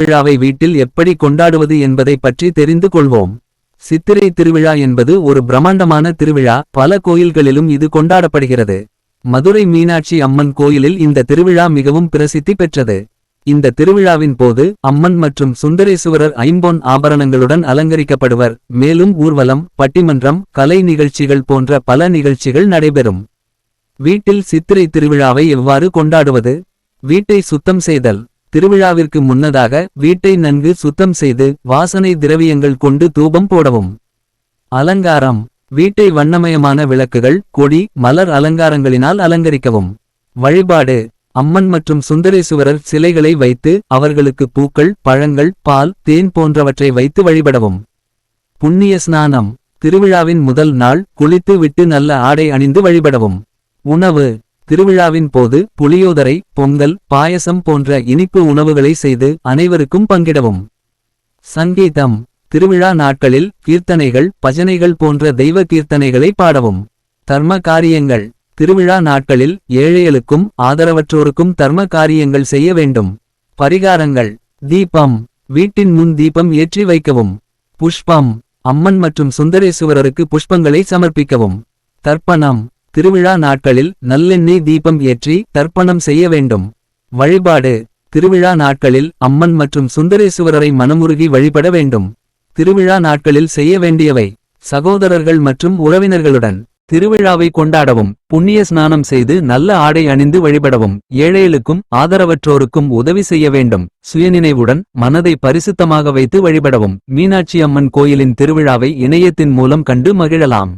திருவிழாவை வீட்டில் எப்படி கொண்டாடுவது என்பதை பற்றி தெரிந்து கொள்வோம். சித்திரை திருவிழா என்பது ஒரு பிரம்மாண்டமான திருவிழா பல கோயில்களிலும் இது கொண்டாடப்படுகிறது. மதுரை மீனாட்சி அம்மன் கோயிலில் இந்த திருவிழா மிகவும் பிரசித்தி பெற்றது. இந்த திருவிழாவின் போது அம்மன் மற்றும் சுந்தரேசுவரர் ஐம்பொன் ஆபரணங்களுடன் அலங்கரிக்கப்படுவர். மேலும் ஊர்வலம் பட்டிமன்றம் கலை நிகழ்ச்சிகள் போன்ற பல நிகழ்ச்சிகள் நடைபெறும். வீட்டில் சித்திரை திருவிழாவை எவ்வாறு கொண்டாடுவது? வீட்டை சுத்தம் செய்தல். திருவிழாவிற்கு முன்னதாக வீட்டை நன்கு சுத்தம் செய்து வாசனை திரவியங்கள் கொண்டு தூபம் போடவும். அலங்காரம். வீட்டை வண்ணமயமான விளக்குகள் கொடி மலர் அலங்காரங்களினால் அலங்கரிக்கவும். வழிபாடு. அம்மன் மற்றும் சுந்தரேசுவரர் சிலைகளை வைத்து அவர்களுக்கு பூக்கள் பழங்கள் பால் தேன் போன்றவற்றை வைத்து வழிபடவும். புண்ணிய ஸ்நானம். திருவிழாவின் முதல் நாள் குளித்து விட்டு நல்ல ஆடை அணிந்து வழிபடவும். உணவு. திருவிழாவின் போது புளியோதரை பொங்கல் பாயசம் போன்ற இனிப்பு உணவுகளை செய்து அனைவருக்கும் பங்கிடவும். சங்கீதம். திருவிழா நாட்களில் கீர்த்தனைகள் பஜனைகள் போன்ற தெய்வ கீர்த்தனைகளை பாடவும். தர்ம காரியங்கள். திருவிழா நாட்களில் ஏழைகளுக்கும் ஆதரவற்றோருக்கும் தர்ம காரியங்கள் செய்ய வேண்டும். பரிகாரங்கள். தீபம். வீட்டின் முன் தீபம் ஏற்றி வைக்கவும். புஷ்பம். அம்மன் மற்றும் சுந்தரேசுவரருக்கு புஷ்பங்களை சமர்ப்பிக்கவும். தர்ப்பணம். திருவிழா நாட்களில் நல்லெண்ணெய் தீபம் ஏற்றி தர்ப்பணம் செய்ய வேண்டும். வழிபாடு. திருவிழா நாட்களில் அம்மன் மற்றும் சுந்தரேசுவரரை மனமுருகி வழிபட வேண்டும். திருவிழா நாட்களில் செய்ய வேண்டியவை. சகோதரர்கள் மற்றும் உறவினர்களுடன் திருவிழாவை கொண்டாடவும் புண்ணிய ஸ்நானம் செய்து நல்ல ஆடை அணிந்து வழிபடவும் ஏழைகளுக்கும் ஆதரவற்றோருக்கும் உதவி செய்ய வேண்டும். சுயநினைவுடன் மனதை பரிசுத்தமாக வைத்து வழிபடவும் மீனாட்சி அம்மன் கோயிலின் திருவிழாவை இணையத்தின் மூலம் கண்டு மகிழலாம்.